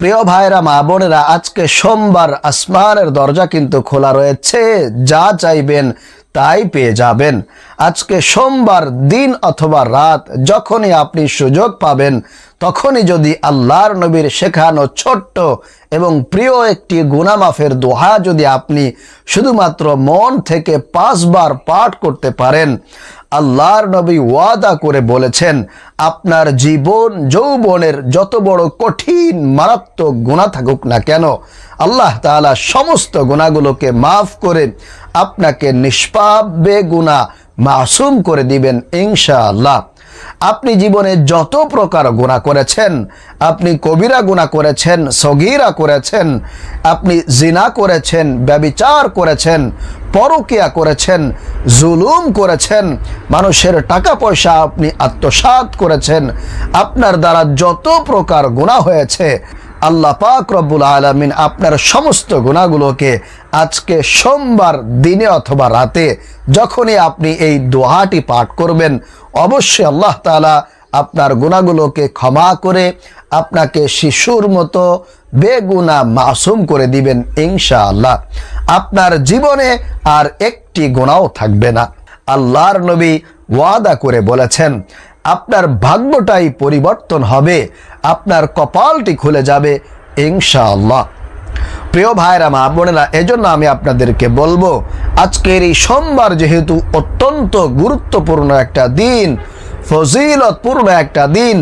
প্রিয় ভাইরা মা বোনেরা, আজকে সোমবার আসমানের দরজা কিন্তু খোলা রয়েছে। যা চাইবেন তাই পেয়ে যাবেন। আজকে সোমবার দিন অথবা রাত, যখনই আপনি সুযোগ পাবেন, তখনই যদি আল্লাহর নবীর শেখানো ছোট্ট এবং প্রিয় একটি গুনামাফের দোহা যদি আপনি শুধুমাত্র মন থেকে পাঁচবার পাঠ করতে পারেন আল্লাহর নবী ওয়াদা করে বলেছেন, আপনার জীবন, যৌবনের যত বড় কঠিন, মারাত্মক গুণা থাকুক না কেন, আল্লাহ তাআলা সমস্ত গুণাগুলোকে মাফ করে আপনাকে নিষ্পাপ বেগুনা মাসুম করে দিবেন ইনশাআল্লাহ। আপনি জীবনে যত প্রকার গুণা করেছেন, আপনি কবিরা গুণা করেছেন, সগীরা করেছেন, আপনি জিনা করেছেন, ব্যবিচার করেছেন পরকিয়া করেছেন, জুলুম করেছেন, মানুষের টাকা পয়সা আপনি আত্মসাৎ করেছেন, আপনার দ্বারা যত প্রকার গুণা হয়েছে, আল্লাহ পাক রব্বুল আলমিন আপনার সমস্ত গুণাগুলোকে আজকে সোমবার দিনে অথবা রাতে যখনই আপনি এই দোহাটি পাঠ করবেন, অবশ্যই আল্লাহ তালা আপনার গুণাগুলোকে ক্ষমা করে আপনাকে শিশুর মতো বেগুনা মাসুম করে দিবেন ইনশাআল্লাহ। আপনার জীবনে আর একটি গোনাও থাকবে না। আল্লাহর নবী ওয়াদা করে বলেছেন, আপনার ভাগ্যটাই পরিবর্তন হবে, আপনার কপালটি খুলে যাবে ইনশাআল্লাহ। প্রিয় ভাইরা, মা বোনেরা, এজন্য আমি আপনাদেরকে বলব, আজকের এই সোমবার যেহেতু অত্যন্ত গুরুত্বপূর্ণ একটা দিন, ফজিলতপূর্ণ একটা দিন,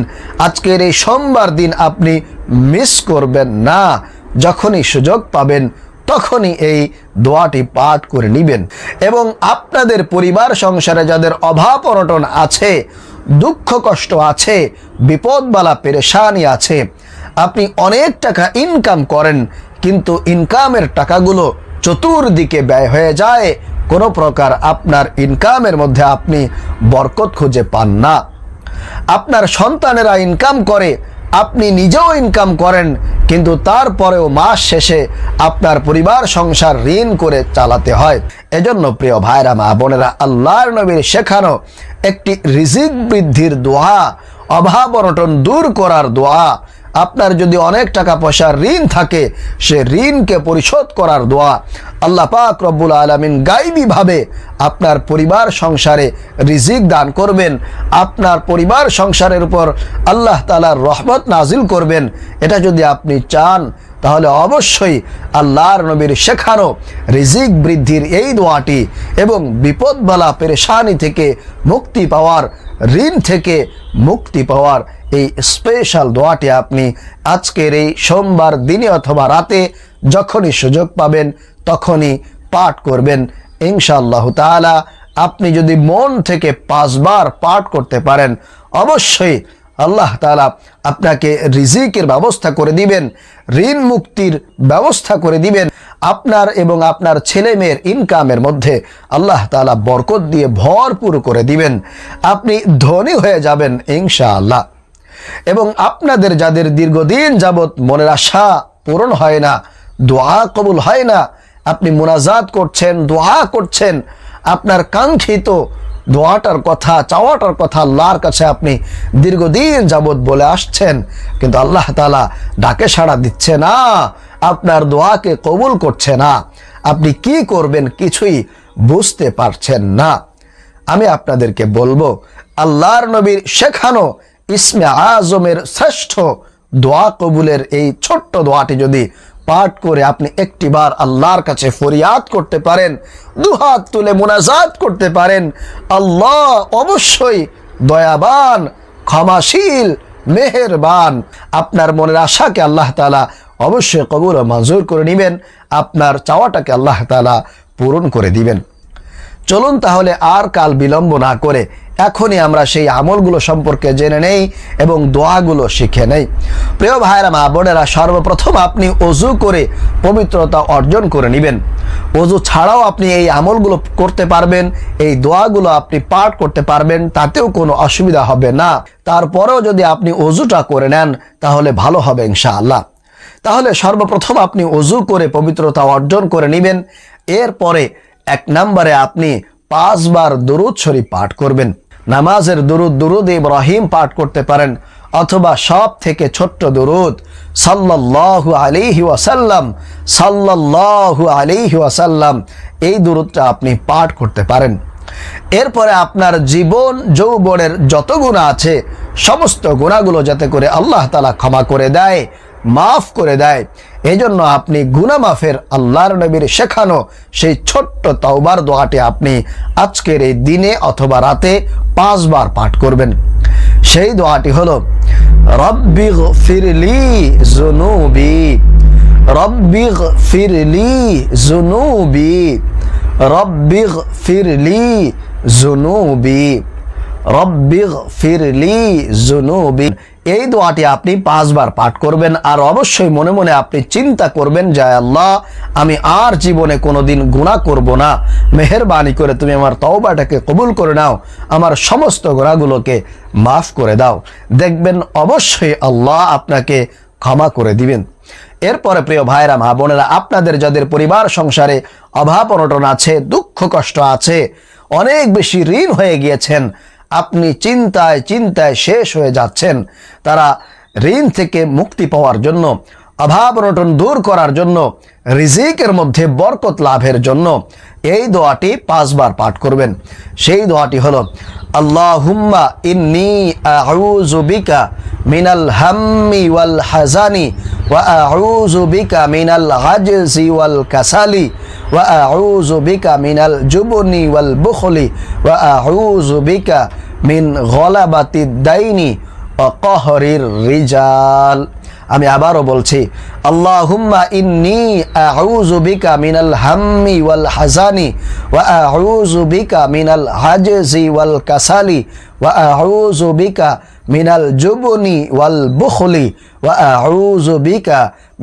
আজকের এই সোমবার দিন আপনি মিস করবেন না, যখনই সুযোগ পাবেন তখনই এই দোয়াটি পাঠ করে নেবেন। এবং আপনাদের পরিবার সংসারে যাদের অভাব অনটন আছে, দুঃখ কষ্ট আছে বিপদবালা পেরেশানি আছে, আপনি অনেক টাকা ইনকাম করেন, কিন্তু ইনকামের টাকাগুলো চতুর্দিকে ব্যয় হয়ে যায়, কোনো প্রকার আপনার ইনকামের মধ্যে আপনি বরকত খুঁজে পান না। আপনার সন্তানেরা ইনকাম করে আপনি নিজেও ইনকাম করেন, কিন্তু তারপরেও মাস শেষে আপনার পরিবার সংসার ঋণ করে চালাতে হয়। এজন্য প্রিয় ভাইরা, মা বোনেরা, আল্লাহর নবীর শেখানো একটি রিজিক বৃদ্ধির দোয়া, অভাব অনটন দূর করার দোয়া আপনার যদি অনেক টাকা পয়সার ঋণ থাকে, সে ঋণকে পরিশোধ করার দোয়া আল্লাহ পাক রব্বুল আলমিন গাইবীভাবে আপনার পরিবার সংসারে রিজিক দান করবেন। আপনার পরিবার সংসারের উপর আল্লাহ তালার রহমত নাজিল করবেন। এটা যদি আপনি চান তাহলে অবশ্যই আল্লাহর নবীর শেখানো রিজিক বৃদ্ধির এই দোয়াটি এবং বিপদবালা পেরেশানি থেকে মুক্তি পাওয়ার, ঋণ থেকে মুক্তি পাওয়ার এই স্পেশাল দোয়াটি আপনি আজকের এই সোমবার দিনে অথবা রাতে যখনই সুযোগ পাবেন তখনই পাঠ করবেন। ইনশাআল্লাহ তাআলা আপনি যদি মন থেকে পাঁচবার পাঠ করতে পারেন, অবশ্যই আল্লাহ তালা আপনাকে রিজিকের ব্যবস্থা করে দিবেন, ঋণ মুক্তির ব্যবস্থা করে দিবেন। আপনার এবং আপনার ছেলে মেয়ের ইনকামের মধ্যে আল্লাহ তালা বরকত দিয়ে ভরপুর করে দিবেন। আপনি ধনী হয়ে যাবেন ইনশাআল্লাহ। এবং আপনাদের যাদের দীর্ঘদিন যাবৎ মনের আশা পূরণ হয় না, দোয়া কবুল হয় না, আপনি মোনাজাত করছেন, দোয়া করছেন, আপনার কাঙ্ক্ষিত দোয়াটার কথা, চাওয়াটার কথা আল্লাহর কাছে আপনি দীর্ঘদিন যাবৎ বলে আসছেন, কিন্তু আল্লাহ তালা ডাকে সাড়া দিচ্ছে না, আপনার দোয়াকে কবুল করছে না, আপনি কি করবেন কিছুই বুঝতে পারছেন না। আমি আপনাদেরকে বলব, আল্লাহর নবীর শেখানো ইসমে আজমের শ্রেষ্ঠ দোয়া কবুলের এই ছোট্ট দোয়াটি যদি পাঠ করে আপনি একটিবার আল্লাহর কাছে ফরিয়াদ করতে পারেন, দুহাত তুলে মোনাজাত করতে পারেন। আল্লাহ অবশ্যই দয়াবান, ক্ষমাশীল, মেহেরবান। আপনার মনের আশাকে আল্লাহ তালা অবশ্যই কবুল ও মঞ্জুর করে নেবেন। আপনার চাওয়াটাকে আল্লাহ তালা পূরণ করে দিবেন। চলুন তাহলে আর কাল বিলম্ব না করে এখনই আমরা সেই আমলগুলো সম্পর্কে জেনে নেই এবং দোয়াগুলো শিখে নেই। প্রিয় ভাইরা মা বোনেরা, সর্বপ্রথম আপনি অজু করে পবিত্রতা অর্জন করে নেবেন। অজু ছাড়াও আপনি এই আমলগুলো করতে পারবেন, এই দোয়াগুলো আপনি পাঠ করতে পারবেন, তাতেও কোনো অসুবিধা হবে না। তারপরেও যদি আপনি অজুটা করে নেন, তাহলে ভালো হবে ইনশাআল্লাহ। তাহলে সর্বপ্রথম আপনি অজু করে পবিত্রতা অর্জন করে নেবেন। এরপরে এক নম্বরে আপনি পাঁচবার দরুদ শরীফ পাঠ করবেন। নামাজের দুরুদ দুরুদ ইব্রাহিম পাঠ করতে পারেন, অথবা সব থেকে ছোট্ট দুরুদ, সাল্লাল্লাহু আলাইহি ওয়াসাল্লাম, সাল্লাল্লাহু আলাইহি ওয়াসাল্লাম, এই দুরুদটা আপনি পাঠ করতে পারেন। এরপরে আপনার জীবন, যৌবনের যত গুণা আছে, সমস্ত গুণাগুলো যাতে করে আল্লাহ তালা ক্ষমা করে দেয়, মাফ করে দেয় এই জন্য আপনি গুনা মাফের আল্লাহর নবীর শেখানো সেই ছোট্ট তাওবার দোয়াটি আপনি আজকের এই দিনে অথবা রাতে পাঁচবার পাঠ করবেন। সেই দোয়াটি হলো, রব্বি ফিরলি জুনুবি রব্বি ফিরলি জুনুবি রব্বিগ ফিরলি জুনুবি রব্বিগ ফিরলি জুনুবি এই দোয়াটি আপনি পাঁচবার পাঠ করবেন আর অবশ্যই মনে মনে আপনি চিন্তা করবেন যে আল্লাহ, আমি আর জীবনে কোনোদিন গুণা করব না। মেহরবানি করে তুমি আমার তওবাটাকে কবুল করে নাও। আমার সমস্ত গোড়াগুলোকে মাফ করে দাও। দেখবেন অবশ্যই আল্লাহ আপনাকে ক্ষমা করে দিবেন। এরপরে প্রিয় ভাইরা, মা বোনেরা, আপনাদের যাদের পরিবার সংসারে অভাব অনটন আছে, দুঃখ কষ্ট আছে, অনেক বেশি ঋণ হয়ে গিয়েছেন আপনি চিন্তায় চিন্তায় শেষ হয়ে যাচ্ছেন। তারা ঋণ থেকে মুক্তি পাওয়ার জন্য, অভাব অনটন দূর করার জন্য, রিজিকের মধ্যে বরকত লাভের জন্য এই দোয়াটি পাঁচবার পাঠ করবেন। সেই দোয়াটি হলো, আল্লাহুম্মা ইন্নি আউযু বিকা মিনাল হাম্মি ওয়াল হাজানি ওয়া আউযু বিকা মিনাল গাজজি ওয়াল কাসালি জুবনি ওয়াল বুখলি ওয়া আউযু বিকা মিন গলাবাতিদ দাইনি ওয়া কহরির রিজাল। আমি আবারও বলছি, আল্লাহুম্মা ইন্নি আউযু বিকা মিনাল হাম্মি ওয়াল হাজানি ওয়া আউযু মিনাল হাজজি ওয়াল কাসালি ওয়া আউযু মিনাল জুবনি ওয়াল বুখলি ওয়া আউযু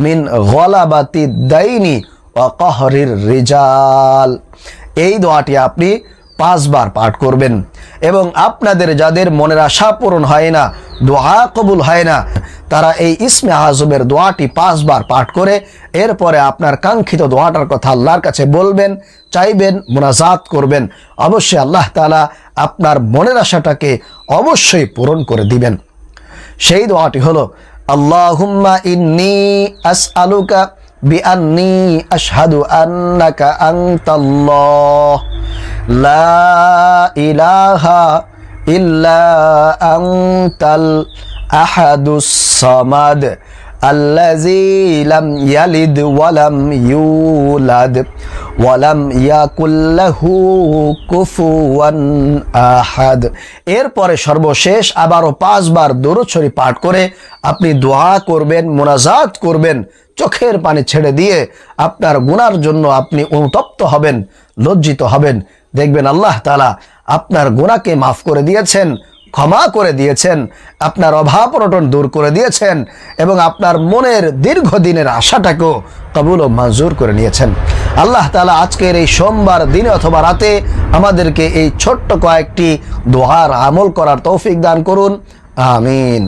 মিন গলাবাতি দাইনি ওয়া কহরির রিজাল। এই দোয়াটি আপনি পাঁচবার পাঠ করবেন এবং আপনাদের যাদের মনের আশা পূরণ হয় না, দোয়া কবুল হয় না, তারা এই ইসমে আজমের দোয়াটি পাঁচবার পাঠ করে এরপরে আপনার কাঙ্ক্ষিত দোয়াটার কথা আল্লাহর কাছে বলবেন, চাইবেন, মোনাজাত করবেন। অবশ্যই আল্লাহ তালা আপনার মনের আশাটাকে অবশ্যই পূরণ করে দিবেন। সেই দোয়াটি হলো, আল্লাহুম্মা ইন্নি আসআলুকা বিআন্নি আশহাদু আন্নাকা আনতাল্লাহ। লা ইলাহা ইল্লা আনতাল আহাদুস সামাদ। الذي لم يلد ولم يولد ولم يكن له كفوا আহাদ এরপরে সর্বশেষ আবারও পাঁচবার দরুদ শরীফ পাঠ করে আপনি দোয়া করবেন মোনাজাত করবেন চোখের পানি ছেড়ে দিয়ে আপনার গুনার জন্য আপনি অনুতপ্ত হবেন লজ্জিত হবেন দেখবেন আল্লাহ তালা আপনার গুণাকে মাফ করে দিয়েছেন ক্ষমা করে দিয়েছেন, আপনার অভাব অনটন দূর করে দিয়েছেন এবং আপনার মনের দীর্ঘদিনের আশাটাকেও কবুল ও মঞ্জুর করে নিয়েছেন। আল্লাহ তালা আজকের এই সোমবার দিনে অথবা রাতে আমাদেরকে এই ছোট্ট কয়েকটি দোহার আমল করার তৌফিক দান করুন। আমিন।